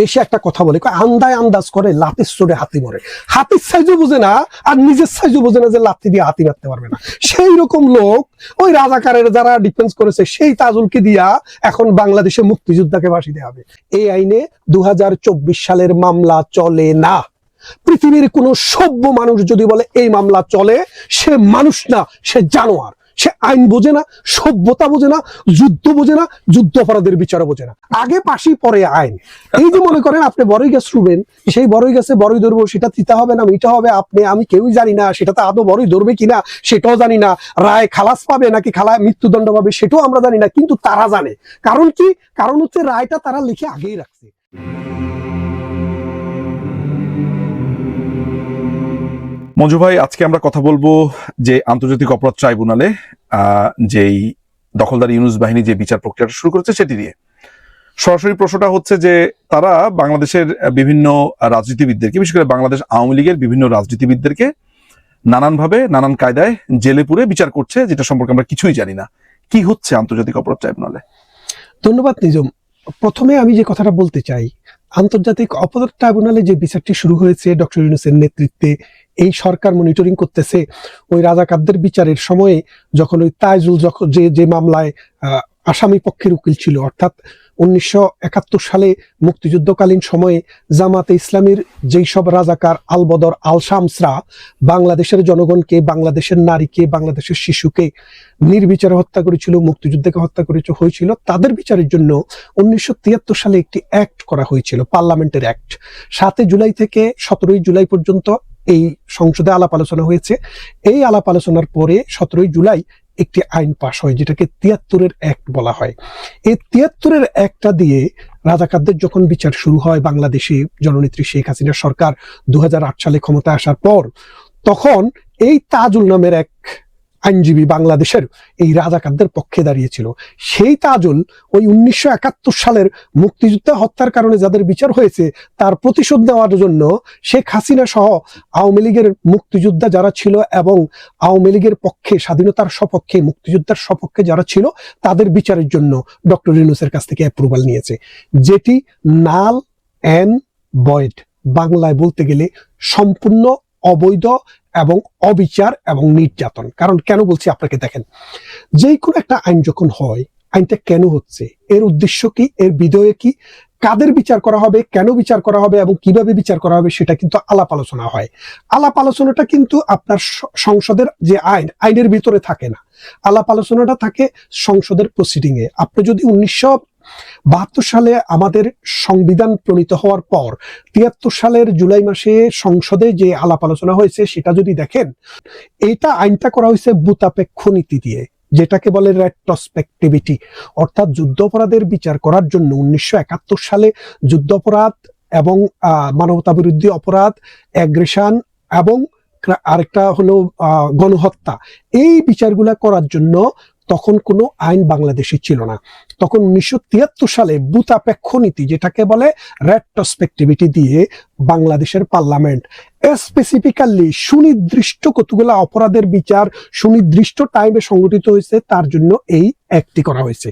দেশে একটা কথা বলে আন্দায় আন্দাজ করে লাতির চোরে হাতি মরে। হাতির সাইজও বোঝে না, আর নিজের সাইজও বোঝে না যে লাথি দিয়ে হাতি মারতে পারবে না। সেই রকম লোক, ওই রাজাকারের যারা ডিফেন্স করেছে, সেই তাজুলকে দিয়া এখন বাংলাদেশে মুক্তিযোদ্ধাকে ফাঁসি দেওয়া হবে। এই আইনে দু হাজার চব্বিশ সালের মামলা চলে না। পৃথিবীর কোন সভ্য মানুষ যদি বলে, এই মামলা চলে, সে মানুষ না, সে জানোয়ার। সে আইন বোঝে না, সভ্যতা বোঝে না, যুদ্ধ বোঝে না, যুদ্ধ অপরাধের বিচার বোঝে না। আগে পাশি পরে আইন। এই যে মনে করেন আপনি বড়ই গাছ রুবেন, সেই বড়ই গাছে, বড়ই ধরবো, সেটা তিতা হবে না, মিঠা হবে, আপনি, আমি কেউই জানি না, সেটা তো আদৌ বড়ই ধরবে কিনা, সেটাও জানি না, রায় খালাস পাবে নাকি খালা মৃত্যুদণ্ড পাবে, সেটাও আমরা জানি না, কিন্তু তারা জানে। কারণ কি? কারণ হচ্ছে রায়টা তারা লিখে আগেই রাখছে। মঞ্জু ভাই, আজকে আমরা কথা বলব যে আন্তর্জাতিক অপরাধ ট্রাইব্যুনালে যেই দখলদার ইউনুস বাহিনী যে বিচার প্রক্রিয়াটা শুরু করেছে সেটি নিয়ে। সরাসরি প্রশ্নটা হচ্ছে যে তারা বাংলাদেশের বিভিন্ন রাজনীতিবিদদেরকে, বিশেষ করে বাংলাদেশ আওয়ামী লীগের বিভিন্ন রাজনীতিবিদদেরকে নানানভাবে, নানান কায়দায় জেলে পুরে বিচার করছে, যেটা সম্পর্কে আমরা কিছুই জানি না। কি হচ্ছে আন্তর্জাতিক অপরাধ ট্রাইব্যুনালে? ধন্যবাদ নিজম প্রথমে আমি যে কথাটা বলতে চাই, আন্তর্জাতিক অপরাধ ট্রাইব্যুনালে যে বিচারটি শুরু হয়েছে ডক্টর ইউনুসের নেতৃত্বে এই সরকার মনিটরিং করতেছে, ওই রাজাকারদের বিচারের সময়ে যখন ওই তাইজুল যখন যে যে মামলায় আসামি পক্ষের উকিল ছিল, অর্থাৎ উনিশশো একাত্তর সালে মুক্তিযুদ্ধকালীন সময়ে জামাতে ইসলামীর যেই সব রাজাকার আলবদর আল শামসরা বাংলাদেশের জনগণকে, বাংলাদেশের নারীকে, বাংলাদেশের শিশুকে নির্বিচারে হত্যা করেছিল, মুক্তিযুদ্ধকে হত্যা করেছে, হয়েছিল, তাদের বিচারের জন্য উনিশশো তিয়াত্তর সালে একটি অ্যাক্ট করা হয়েছিল পার্লামেন্টের অ্যাক্ট সাতই জুলাই থেকে সতেরোই জুলাই পর্যন্ত এই সংসদে আলাপ আলোচনা হয়েছে। এই আলাপ আলোচনার পরে সতেরোই জুলাই একটি আইন পাশ হয়, যেটাকে তিয়াত্তরের অ্যাক্ট বলা হয়। এই তিয়াত্তরের অ্যাক্টটা দিয়ে রাজাকারদের যখন বিচার শুরু হয় বাংলাদেশে জননেত্রী শেখ হাসিনার সরকার দু হাজার আট সালে ক্ষমতায় আসার পর, তখন এই তাজুল নামের এক আইনজীবী বাংলাদেশের এই রাজাকারদের পক্ষে দাঁড়িয়েছিল। সেই তাজুল ওই উনিশশো একাত্তর সালের মুক্তিযুদ্ধ হত্যার কারণে যাদের বিচার হয়েছে, তার প্রতিশোধ নেওয়ার জন্য শেখ হাসিনা সহ আওয়ামী লীগের মুক্তিযোদ্ধা যারা ছিল এবং আওয়ামী লীগের পক্ষে, স্বাধীনতার সপক্ষে, মুক্তিযোদ্ধার সপক্ষে যারা ছিল, তাদের বিচারের জন্য ডক্টর ইউনুসের কাছ থেকে অ্যাপ্রুভাল নিয়েছে। যেটি নাল অ্যান্ড বয়েড বাংলায় বলতে গেলে সম্পূর্ণ অবৈধ এবং অবিচার এবং নির্যাতন। কারণ কেন বলছি আপনাকে দেখেন যে কোনো একটা আইন যখন হয়, আইনটা কেন হচ্ছে? এর উদ্দেশ্য কি? এর বিধয়ে কি? কাদের বিচার করা হবে? কেন বিচার করা হবে? এবং কীভাবে বিচার করা হবে? সেটা কিন্তু আলাপ আলোচনা হয়। আলাপ আলোচনাটা কিন্তু আপনার সংসদের যে আইন, আইনের ভিতরে থাকে না। আলাপ আলোচনাটা থাকে সংসদের প্রসিডিং এ আপনি যদি উনিশশো বাহাত্তর সালে আমাদের সংবিধান প্রণীত হওয়ার পর তিয়াত্তর সালের জুলাই মাসে সংসদে যে আলাপ আলোচনা হয়েছে সেটা যদি দেখেন এটা আইনটা করা হয়েছে বুতাপেক্ষ নীতি দিয়ে, যেটাকে বলে রেট্রোস্পেক্টিভিটি অর্থাৎ যুদ্ধাপরাধের বিচার করার জন্য উনিশশো একাত্তর সালে যুদ্ধাপরাধ এবং মানবতা বিরোধী অপরাধ অ্যাগ্রেশন এবং আরেকটা হলো গণহত্যা, এই বিচারগুলা করার জন্য তখন কোনো আইন বাংলাদেশে ছিল না। তখন উনিশশো তিয়াত্তর সালে বুতাপেক্ষ নীতি, যেটাকে বলে রেট্রোস্পেক্টিভিটি দিয়ে বাংলাদেশের পার্লামেন্ট স্পেসিফিক্যালি সুনির্দিষ্ট কতগুলো অপরাধের বিচার সুনির্দিষ্ট টাইমে সংগঠিত হয়েছে, তার জন্য এই একটি করা হয়েছে।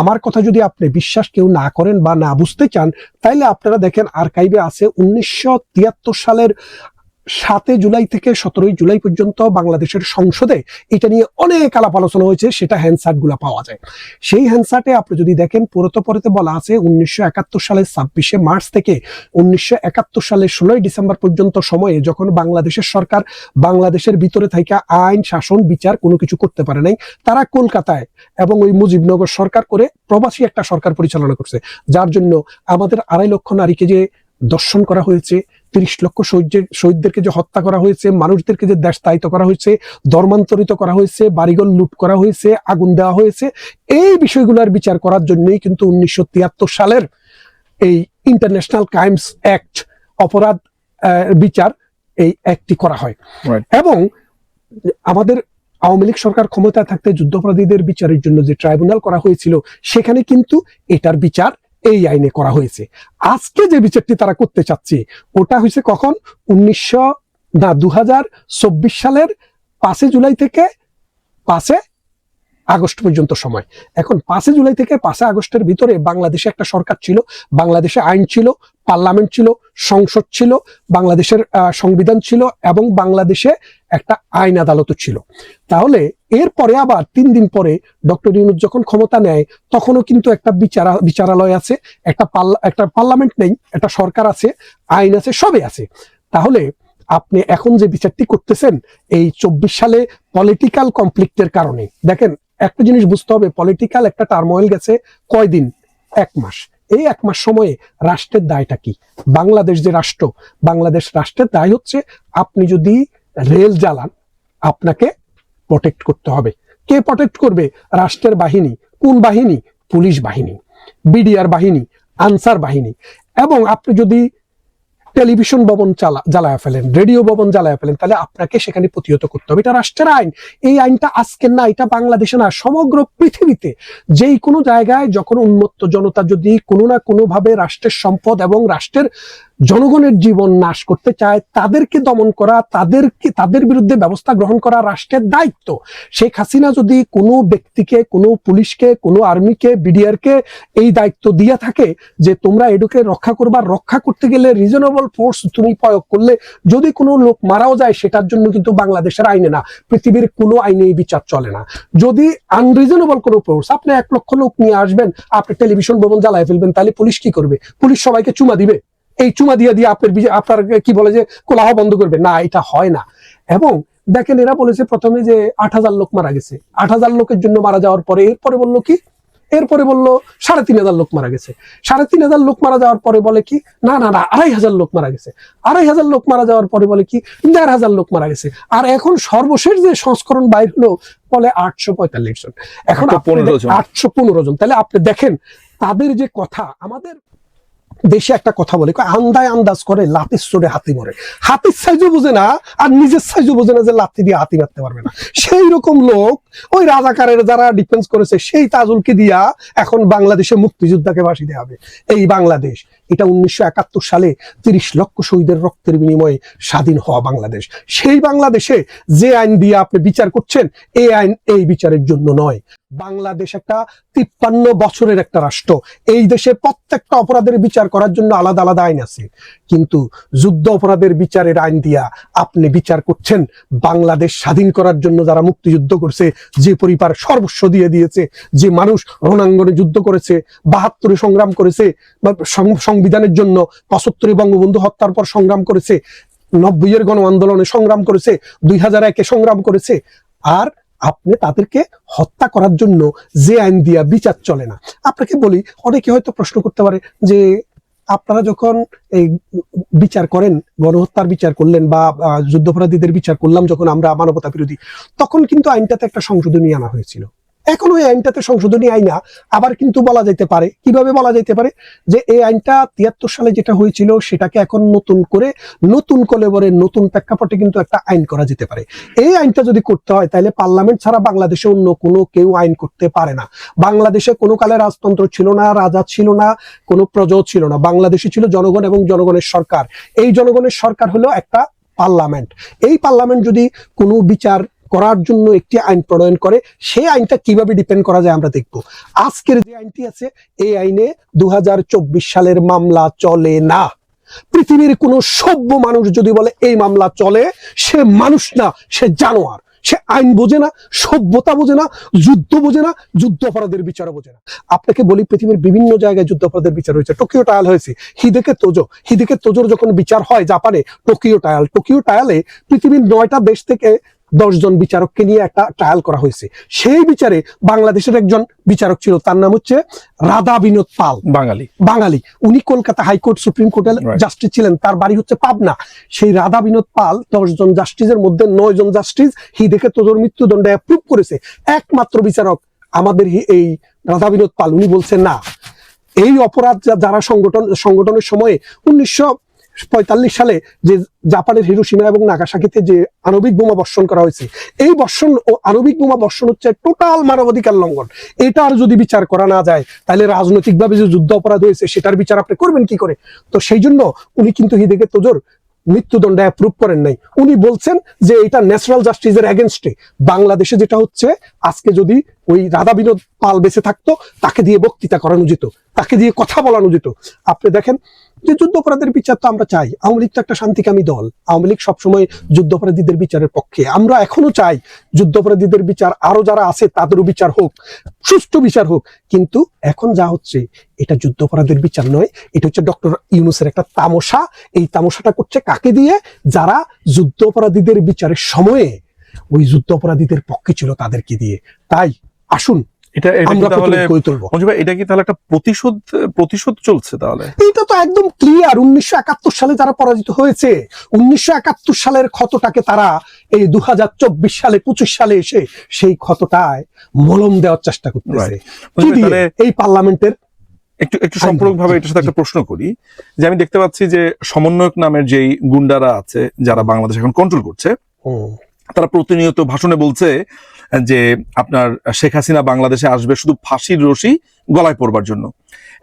আমার কথা যদি আপনি বিশ্বাস কেউ না করেন বা না বুঝতে চান, তাইলে আপনারা দেখেন আর্কাইভে আছে উনিশশো তিয়াত্তর সালের সাতই জুলাই থেকে সতেরোই জুলাই পর্যন্ত বাংলাদেশের সংসদে এটা নিয়ে অনেক আলাপ আলোচনা হয়েছে, সেটা হ্যান্ডসার্টগুলা পাওয়া যায়। সেই হ্যান্ডসার্টে আপনি যদি দেখেন পুরোতো পরেতে বলা আছে, উনিশশো একাত্তর সালের ছাব্বিশে মার্চ থেকে উনিশশো একাত্তর সালের ষোলোই ডিসেম্বর পর্যন্ত সময়ে যখন বাংলাদেশের সরকার বাংলাদেশের ভিতরে থাকা আইন, শাসন, বিচার কোনো কিছু করতে পারে নাই, তারা কলকাতায় এবং ওই মুজিবনগর সরকার করে প্রবাসী একটা সরকার পরিচালনা করছে। যার জন্য আমাদের আড়াই লক্ষ নারীকে যে দর্শন করা হয়েছে তিরিশ লক্ষ শহীদের শহীদদেরকে যে হত্যা করা হয়েছে মানুষদেরকে যে দেশতায়িত করা হয়েছে ধর্মান্তরিত করা হয়েছে বাড়িঘর লুট করা হয়েছে আগুন দেওয়া হয়েছে এই বিষয়গুলোর বিচার করার জন্যই কিন্তু উনিশশো তিয়াত্তর সালের এই ইন্টারন্যাশনাল ক্রাইমস অ্যাক্ট অপরাধ বিচার এই অ্যাক্টটি করা হয়। এবং আমাদের আওয়ামী লীগ সরকার ক্ষমতায় থাকতে যুদ্ধাপরাধীদের বিচারের জন্য যে ট্রাইব্যুনাল করা হয়েছিল সেখানে কিন্তু এটার বিচার এই আইনে করা হয়েছে। আজকে যে বিচারটি তারা করতে চাচ্ছে, ওটা হয়েছে কখন? উনিশশো, না দু হাজার চব্বিশ সালের পাঁচে জুলাই থেকে পাঁচে আগস্ট পর্যন্ত সময়। এখন পাঁচে জুলাই থেকে পাঁচই আগস্টের ভিতরে বাংলাদেশে একটা সরকার ছিল, বাংলাদেশে আইন ছিল, পার্লামেন্ট ছিল, সংসদ ছিল, বাংলাদেশের সংবিধান ছিল এবং বাংলাদেশে একটা আইন আদালতও ছিল। তাহলে এরপরে আবার তিন দিন পরে ডক্টর ইউনুস যখন ক্ষমতা নেয়, তখনও কিন্তু একটা বিচারা, বিচারালয় আছে, একটা পার্লা, একটা পার্লামেন্ট নেই, একটা সরকার আছে, আইন আছে, সবই আছে। তাহলে আপনি এখন যে বিচারটি করতেছেন, এই চব্বিশ সালে পলিটিক্যাল কনফ্লিক্টের কারণে। দেখেন, একটা জিনিস বুঝতে হবে পলিটিক্যাল একটা টার্মোয়েল গেছে কয়দিন? এক মাস। এই এক মাস সময়ে রাষ্ট্রের দায়টা কি? বাংলাদেশ যে রাষ্ট্র, বাংলাদেশ রাষ্ট্রের দায় হচ্ছে আপনি যদি রেল জ্বালান, আপনাকে প্রোটেক্ট করতে হবে। কে প্রোটেক্ট করবে? রাষ্ট্রের বাহিনী। কোন বাহিনী? পুলিশ বাহিনী। বিডিআর বাহিনী, আনসার বাহিনী। এবং আপনি যদি টেলিভিশন ভবন জ্বালায় ফেলেন, রেডিও ভবন জ্বালায় ফেলেন, তাহলে আপনাকে সেখানে প্রতিহত করতে হবে। এটা রাষ্ট্রের আইন। এই আইনটা আজকের না, এটা বাংলাদেশে না, সমগ্র পৃথিবীতে যেই কোনো জায়গায় যখন উন্মত্ত জনতা যদি কোনো না কোনো ভাবে রাষ্ট্রের সম্পদ এবং রাষ্ট্রের জনগণের জীবন নাশ করতে চায়, তাদেরকে দমন করা, তাদেরকে তাদের বিরুদ্ধে ব্যবস্থা গ্রহণ করা রাষ্ট্রের দায়িত্ব। শেখ হাসিনা যদি কোনো ব্যক্তিকে, কোনো পুলিশকে, কোনো আর্মিকে, বিডিআরকে এই দায়িত্ব দিয়ে থাকে যে তোমরা এডুকে রক্ষা করবা, রক্ষা করতে গেলে রিজনেবল ফোর্স তুমি প্রয়োগ করলে যদি কোনো লোক মারাও যায়, সেটার জন্য কিন্তু বাংলাদেশের আইনে না। পৃথিবীর কোনো আইনে এই বিচার চলে না। যদি আনরিজনেবল কোনো ফোর্স আপনি এক লক্ষ লোক নিয়ে আসবেন, আপনি টেলিভিশন ভবন জ্বালায় ফেলবেন, তাহলে পুলিশ কি করবে? পুলিশ সবাইকে চুমা দিবে? এই চুমা দিয়ে দিয়ে আপনার আপনার কি বলে যে কোলাহ বন্ধ করবে? না, এটা হয় না। এবং দেখেন এরা বলেছে প্রথমে যে আট হাজার লোক মারা গেছে। আট হাজার লোকের জন্য মারা যাওয়ার পরে এরপরে বলল কি এরপরে বলল সাড়ে তিন হাজার লোক মারা গেছে। সাড়ে তিন হাজার লোক মারা যাওয়ার পরে বলে কি না না না আড়াই হাজার লোক মারা গেছে। আড়াই হাজার লোক মারা যাওয়ার পরে বলে কি দেড় হাজার লোক মারা গেছে। আর এখন সর্বশেষ যে সংস্করণ বাইর হলো বলে আটশো পঁয়তাল্লিশ জন। এখন আটশো পনেরো জন। তাহলে আপনি দেখেন তাদের যে কথা আমাদের দেশে একটা কথা বলে আন্দায় আন্দাজ করে লাতির চড়ে হাতি মরে। হাতির সাইজও বোঝে না, আর নিজের সাইজও বোঝে না যে লাথি দিয়ে হাতি মারতে পারবে না। সেই রকম লোক, ওই রাজাকারের যারা ডিফেন্স করেছে, সেই তাজুলকে দিয়া এখন বাংলাদেশে মুক্তিযোদ্ধাকে বাসি দেওয়া হবে। এই বাংলাদেশ, এটা উনিশশো একাত্তর সালে তিরিশ লক্ষ শহীদের রক্তের বিনিময়ে স্বাধীন হওয়া বাংলাদেশ। সেই বাংলাদেশে যে আইন দিয়ে আপনি বিচার করছেন এই আইন এই বিচারের জন্য নয়। বাংলাদেশ একটা তিপ্পান্ন বছরের একটা রাষ্ট্র। এই দেশে প্রত্যেকটা অপরাধের বিচার করার জন্য আলাদা আলাদা আইন আছে। কিন্তু যুদ্ধ অপরাধের বিচারের আইন দিয়া আপনি বিচার করছেন, বাংলাদেশ স্বাধীন করার জন্য যারা মুক্তিযুদ্ধ করছে, যে পরিবার সর্বস্ব দিয়ে দিয়েছে, যে মানুষ রণাঙ্গনে যুদ্ধ করেছে, বাহাত্তরে সংগ্রাম করেছে সংবিধানের জন্য পঁচাত্তরে বঙ্গবন্ধু হত্যার পর সংগ্রাম করেছে, নব্বইয়ের গণ আন্দোলনে সংগ্রাম করেছে, দুই হাজার একে সংগ্রাম করেছে, আর আপনি তাদেরকে হত্যা করার জন্য যে আইন দিয়া বিচার চলে না। আপনাকে বলি, অনেকে হয়তো প্রশ্ন করতে পারে যে, আপনারা যখন এই বিচার করেন, গণহত্যার বিচার করলেন বা যুদ্ধাপরাধীদের বিচার করলাম যখন আমরা মানবতা বিরোধী তখন কিন্তু আইনটাতে একটা সংশোধনী আনা হয়েছিল। এখন ওই আইনটাতে সংশোধনী আইনা আবার কিন্তু বলা যেতে পারে। কীভাবে বলা যেতে পারে? যে এই আইনটা তিয়াত্তর সালে যেটা হয়েছিল, সেটাকে এখন নতুন করে নতুন কলেবরে নতুন প্রেক্ষাপটে কিন্তু একটা আইন করা যেতে পারে। এই আইনটা যদি করতে হয়, তাহলে পার্লামেন্ট ছাড়া বাংলাদেশে অন্য কোনো কেউ আইন করতে পারে না। বাংলাদেশে কোনো কালে রাজতন্ত্র ছিল না, রাজা ছিল না, কোনো প্রজাও ছিল না। বাংলাদেশে ছিল জনগণ এবং জনগণের সরকার। এই জনগণের সরকার হলো একটা পার্লামেন্ট। এই পার্লামেন্ট যদি কোনো বিচার করার জন্য একটি আইন প্রণয়ন করে, সেই আইনটা কীভাবে ডিপেন্ড করা যায় আমরা দেখব। আজকের যে আইনটি আছে, এই আইনে দু সালের মামলা চলে না। পৃথিবীর কোনো সভ্য মানুষ যদি বলে, এই মামলা চলে, সে মানুষ না, সে জানোয়ার। সে আইন বোঝে না, সভ্যতা বোঝে না, যুদ্ধ বোঝে না, যুদ্ধ অপরাধের বিচারও বোঝে না। আপনাকে বলি, পৃথিবীর বিভিন্ন জায়গায় যুদ্ধ অপরাধের বিচার হয়েছে। টোকিও টায়াল হয়েছে। হিদেকে তোজো। হিদেকে তোজোর যখন বিচার হয় জাপানে, টোকিও টায়াল টোকিও টায়ালে পৃথিবীর নয়টা দেশ থেকে দশজন বিচারককে নিয়ে একটা ট্রায়াল করা হয়েছে। সেই বিচারে বাংলাদেশের একজন বিচারক ছিল তার নাম হচ্ছে রাধা বিনোদ পাল। বাঙালি। বাঙালি। উনি কলকাতা হাইকোর্ট সুপ্রিম কোর্টের জাস্টিস ছিলেন তার বাড়ি হচ্ছে পাবনা। সেই রাধা বিনোদ পাল দশ জন জাস্টিসের মধ্যে নয় জন জাস্টিস হি দেখে তোদের মৃত্যুদণ্ড অ্যাপ্রুভ করেছে। একমাত্র বিচারক আমাদের এই রাধা বিনোদ পাল। উনি বলছেন না এই অপরাধ যারা সংগঠন সংগঠনের সময়ে উনিশশো পঁয়তাল্লিশ সালে যে জাপানের হিরোসীমা এবং নাগাসাকিতে যে আণবিক বোমা বর্ষণ করা হয়েছে, এই বর্ষণ ও আণবিক বোমা বর্ষণ হচ্ছে টোটাল মানবাধিকার লঙ্ঘন। এটার যদি বিচার করা না যায়, তাহলে রাজনৈতিকভাবে যে যুদ্ধ অপরাধ হয়েছে, সেটার বিচার আপনি করবেন কি করে? তো সেই জন্য উনি কিন্তু হিদেকে তোজোর মৃত্যুদণ্ড অ্যাপ্রুভ করেন নাই। উনি বলছেন যে এটা ন্যাশনাল জাস্টিসের এগেনস্টে বাংলাদেশে যেটা হচ্ছে, আজকে যদি ওই রাধা বিনোদ পাল বেঁচে থাকতো, তাকে দিয়ে বক্তৃতা করানো যেত, তাকে দিয়ে কথা বলানো যেত। আপনি দেখেন যে যুদ্ধাপরাধের বিচার তো আমরা চাই। আওয়ামী লীগ তো একটা শান্তিকামী দল। আওয়ামী লীগ সবসময় যুদ্ধাপরাধীদের বিচারের পক্ষে। আমরা এখনও চাই যুদ্ধাপরাধীদের বিচার, আরও যারা আছে তাদেরও বিচার হোক, সুষ্ঠু বিচার হোক। কিন্তু এখন যা হচ্ছে, এটা যুদ্ধাপরাধের বিচার নয়। এটা হচ্ছে ডক্টর ইউনুসের একটা তামসা। এই তামসাটা করছে কাকে দিয়ে? যারা যুদ্ধাপরাধীদের বিচারের সময়ে ওই যুদ্ধাপরাধীদের পক্ষে ছিল তাদেরকে দিয়ে। তাই আসুন এটা আমরা প্রতিরোধ করে তুলবো। এটা কি তাহলে একটা প্রতিশোধ প্রতিশোধ চলছে তাহলে? এটা তো একদম ক্লিয়ার উনিশশো একাত্তর সালে যারা পরাজিত হয়েছে উনিশশো একাত্তর সালের ক্ষতটাকে তারা এই দু সালে পঁচিশ সালে এসে সেই ক্ষতটায় মলম দেওয়ার চেষ্টা করতেছে। এই পার্লামেন্টের একটু একটু আইন সম্পূর্ণ ভাবে এটার সাথে একটা প্রশ্ন করি যে আমি দেখতে পাচ্ছি যে সমন্বয়ক নামের যেই গুন্ডারা আছে যারা বাংলাদেশ এখন কন্ট্রোল করছে তারা প্রতিনিয়ত ভাষণে বলছে যে আপনার শেখ হাসিনা বাংলাদেশে আসবে শুধু ফাঁসির রশি গলায় পড়বার জন্য।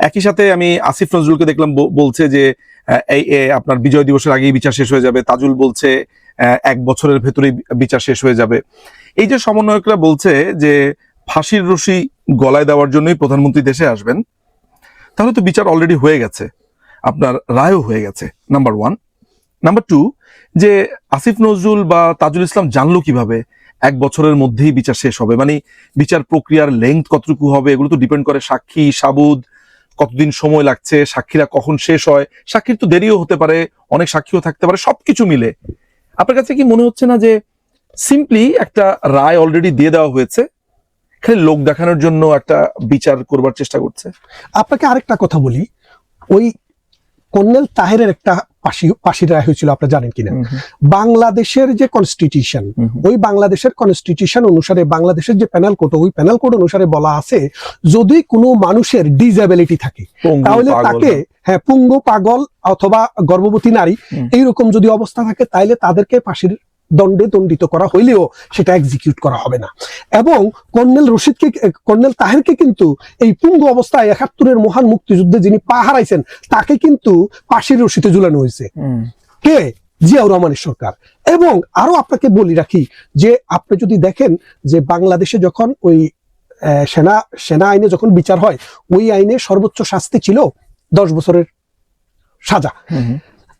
একই সাথে আমি আসিফ নজরুলকে দেখলাম বলছে যে এই আপনার বিজয় দিবসের আগেই বিচার শেষ হয়ে যাবে। তাজুল বলছে এক বছরের ভেতরেই বিচার শেষ হয়ে যাবে। এই যে সমন্বয়করা বলছে যে, ফাঁসির রশি গলায় দেওয়ার জন্যই প্রধানমন্ত্রী দেশে আসবেন, তাহলে তো বিচার অলরেডি হয়ে গেছে। আপনার রায়ও হয়ে গেছে নাম্বার ওয়ান নাম্বার টু যে আসিফ নজরুল বা তাজুল ইসলাম জানলো কীভাবে? এক বছরের মধ্যেই বিচার শেষ হবে। মানে বিচার প্রক্রিয়ার লেংথ কতটুকু হবে, এগুলো তো ডিপেন্ড করে সাক্ষী, সাবুদ, কতদিন সময় লাগছে, সাক্ষীরা কখন শেষ হয়। সাক্ষীর তো দেরিও হতে পারে, অনেক সাক্ষীও থাকতে পারে, সবকিছু মিলে। আপনার কাছে কি মনে হচ্ছে না যে সিম্পলি একটা রায় অলরেডি দিয়ে দেওয়া হয়েছে, খালি লোক দেখানোর জন্য একটা বিচার করবার চেষ্টা করছে? আপনাকে আরেকটা কথা বলি, ওই কর্নেল তাহেরের একটা ফাঁসি ফাঁসির রায় হয়েছিল আপনি জানেন কিনা। বাংলাদেশের যে কনস্টিটিউশন ওই বাংলাদেশের কনস্টিটিউশন অনুসারে বাংলাদেশের যে প্যানেল কোড ওই প্যানেল কোড অনুসারে বলা আছে যদি কোনো মানুষের ডিজেবিলিটি থাকে তাহলে তাকে হ্যাঁ পুঙ্গ পাগল অথবা গর্ভবতী নারী এইরকম যদি অবস্থা থাকে তাহলে তাদেরকে ফাঁসির দণ্ডে দণ্ডিত করা হইলেও সেটা এক্সিকিউট করা হবে না। এবং কর্নেল রশিদকে কর্নেল তাহেরকে কিন্তু এই পুঙ্গ অবস্থায় একাত্তরের মহান মুক্তিযুদ্ধে যিনি পা হারাইছেন তাকে কিন্তু ফাঁসির রশিতে ঝুলানো হয়েছে। কে? জিয়াউর রহমানের সরকার। এবং আরও আপনাকে বলি রাখি যে আপনি যদি দেখেন যে বাংলাদেশে যখন ওই সেনা সেনা আইনে যখন বিচার হয় ওই আইনে সর্বোচ্চ শাস্তি ছিল দশ বছরের সাজা।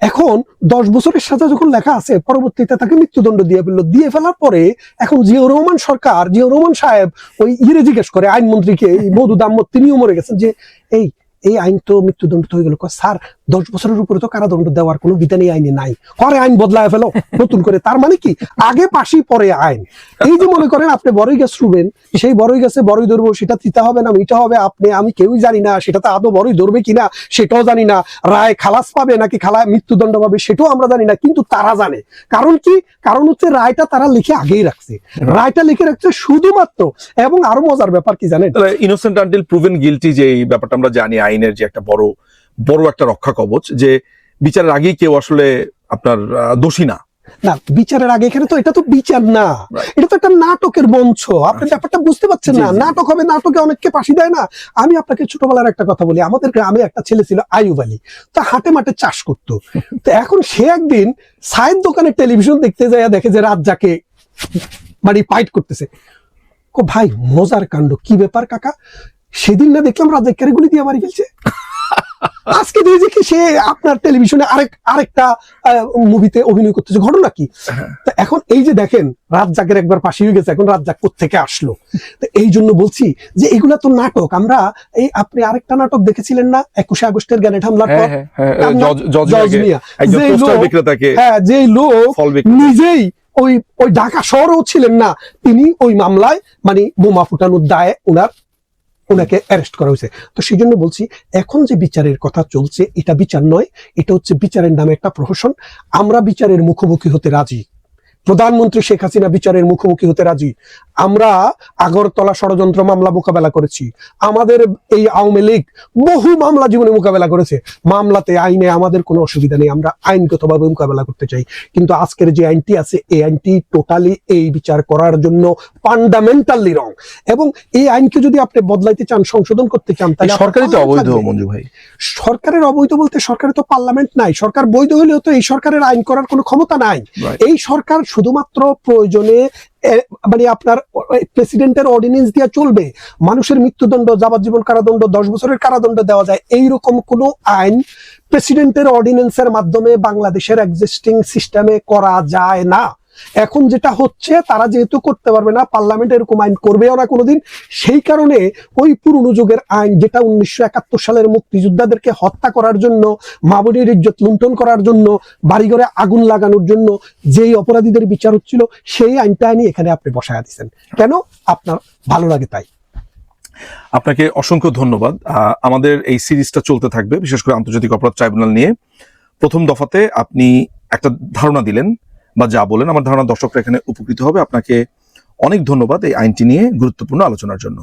এখন দশ বছরের সাজা যখন লেখা আছে, পরবর্তীতে তাকে মৃত্যুদণ্ড দিয়ে ফেলল। দিয়ে ফেলার পরে এখন জিয়াউর রহমান সরকার, জিয়াউর রহমান সাহেব ওই ইরে জিজ্ঞেস করে আইনমন্ত্রীকে মধু দাম্মত তিনিও মরে গেছেন যে, এই এই আইন তো মৃত্যুদণ্ড তো হয়ে গেল। স্যার, দশ বছরের উপরে তো কারাদণ্ড দেওয়ার কোনো বিধান এই আইনে নাই। করে আইন বদলায় ফেলো, নতুন করে। তার মানে কি? আগে পাশি পরে আইন। এই যে মনে করেন আপনি বড়ই গাছ রুবেন সেই বড়ই গাছে, বড়ই ধরবো, সেটা তিতা হবে না, মিঠা হবে। আপনি, আমি কেউই জানি না সেটাতে আদৌ বড়ই ধরবে কিনা, সেটাও জানি না। রায় খালাস পাবে নাকি খালা মৃত্যুদণ্ড পাবে, সেটাও আমরা জানি না, কিন্তু তারা জানে। কারণ কি? কারণ হচ্ছে রায়টা তারা লিখে আগেই রাখছে। রায়টা লিখে রাখছে শুধুমাত্র, এবং আরও মজার ব্যাপার কি জানেন? ইনোসেন্ট আনটিল প্রুভেন গিলটি যে ব্যাপারটা আমরা জানি আইনের যে একটা বড় বড় একটা রক্ষা কবচ যে বিচারের আগেই কেউ আসলে আপনার দোষী না। না বিচারের আগে এখানে তো এটা তো বিচার না। এটা তো একটা নাটকের মঞ্চ। আপনি আচ্ছা। ব্যাপারটা বুঝতে পারছেন না। নাটক হবে নাটকে অনেককে ফাঁসি দেয় না। আমি আপনাকে ছোটবেলার একটা কথা বলি। আমাদের গ্রামে একটা ছেলে ছিল আয়ুব আলী। তা হাটে মাঠে চাষ করতো। তো এখন সে একদিন সাইড দোকানে টেলিভিশন দেখতে যায় দেখে যে রাত যাকে মানে ফাইট করতেছে। কো ভাই মজার কাণ্ড। কি ব্যাপার কাকা? সেদিন না দেখলাম রাত জাকের গুলি দিয়ে মারি ফেলছে। আজকে দেখছি কি সে আপনার টেলিভিশনে আরেক আরেকটা মুভিতে অভিনয় করতেছে। ঘটনা কি? তো এখন এই যে দেখেন রাত জাগের একবার পাশে হয়ে গেছে এখন রাত জাগ থেকে আসলো? তো এই জন্য বলছি যে এগুলা তো নাটক। আমরা এই আপনি আরেকটা নাটক দেখেছিলেন না? একুশে আগস্টের গ্যানেট হামলার পর হ্যাঁ হ্যাঁ যে লোক- হ্যাঁ নিজেই ওই ওই ঢাকা শহরেও ছিলেন না। তিনি ওই মামলায় মানে বোমা ফুটানোর দায়ে ওনার ওনাকে অ্যারেস্ট করা হয়েছে। তো সেই জন্য বলছি, এখন যে বিচারের কথা চলছে, এটা বিচার নয়, এটা হচ্ছে বিচারের নামে একটা প্রহসন। আমরা বিচারের মুখোমুখি হতে রাজি। প্রধানমন্ত্রী শেখ হাসিনা বিচারের মুখোমুখি হতে রাজি। আমরা আগরতলা ষড়যন্ত্র মামলা মোকাবেলা করেছি। আমাদের এই আওয়ামী লীগ বহু মামলা জীবনে মোকাবেলা করেছে। মামলাতে আইনে আমাদের কোনো অসুবিধা নেই। আমরা আইনগতভাবে মোকাবেলা করতে চাই। কিন্তু আজকের যে আইনটি আছে এই আইনটি টোটালি এই বিচার করার জন্য ফান্ডামেন্টালি রং। এবং এই আইনকে যদি আপনি বদলাইতে চান সংশোধন করতে চান তাহলে সরকারই তো অবৈধ। মঞ্জু ভাই। সরকারের অবৈধ বলতে সরকারের তো পার্লামেন্ট নাই। সরকার বৈধ হলেও তো এই সরকারের আইন করার কোনো ক্ষমতা নাই। এই সরকার শুধুমাত্র প্রয়োজনে মানে আপনার প্রেসিডেন্টের অর্ডিনেন্স দিয়ে চলবে। মানুষের মৃত্যুদণ্ড, যাবজ্জীবন কারাদণ্ড, দশ বছরের কারাদণ্ড দেওয়া যায়। এইরকম কোনো আইন প্রেসিডেন্টের অর্ডিনেন্সের মাধ্যমে বাংলাদেশের এক্সিস্টিং সিস্টেমে করা যায় না। এখন যেটা হচ্ছে, তারা যেহেতু করতে পারবে না, পার্লামেন্ট এরকম আইন করবেও না কোনোদিন, সেই কারণে ওই পুরনো যুগের আইন, যেটা উনিশশো একাত্তর সালের মুক্তিযোদ্ধাদেরকে হত্যা করার জন্য মাবনির ইজ্জত লুণ্ঠন করার জন্য, বাড়িঘরে আগুন লাগানোর জন্য যেই অপরাধীদের বিচার হচ্ছিল, সেই আইনটা আনি এখানে আপনি বসায় দিচ্ছেন কেন? আপনার ভালো লাগে তাই। আপনাকে অসংখ্য ধন্যবাদ। আমাদের এই সিরিজটা চলতে থাকবে, বিশেষ করে আন্তর্জাতিক অপরাধ ট্রাইব্যুনাল নিয়ে। প্রথম দফাতে আপনি একটা ধারণা দিলেন বা যা বলেন, আমার ধারণা দর্শকরা এখানে উপকৃত হবে। আপনাকে অনেক ধন্যবাদ এই আইনটি নিয়ে গুরুত্বপূর্ণ আলোচনার জন্য।